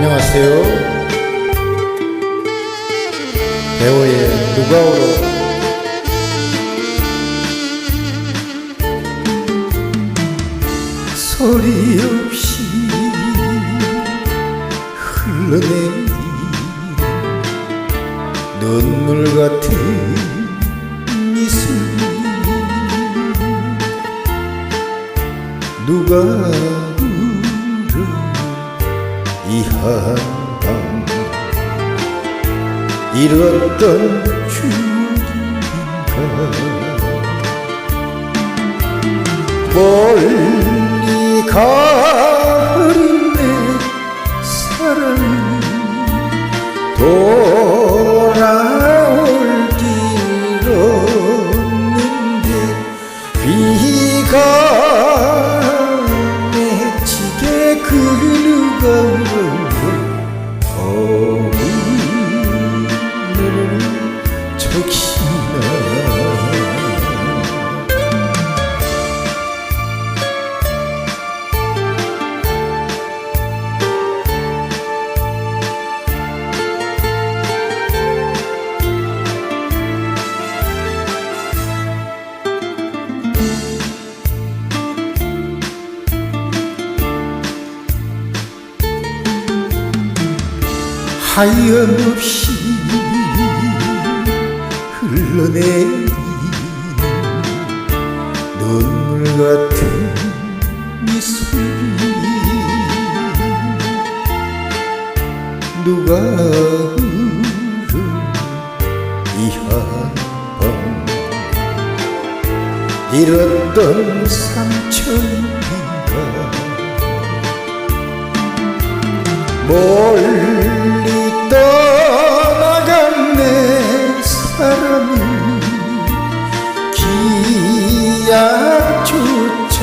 안녕하세요. 배우의 누가오로 소리 없이 흘러내린 눈물 같은 미술 누가 이 한밤 잃었던 추억인가 멀리 가버린 내 사랑이 돌아올 길 없는데 비가 하염없이 흘러내린 눈물 같은 미소리 누가 울어 이 한밤 잃었던 상처인가 멀리 기약조차.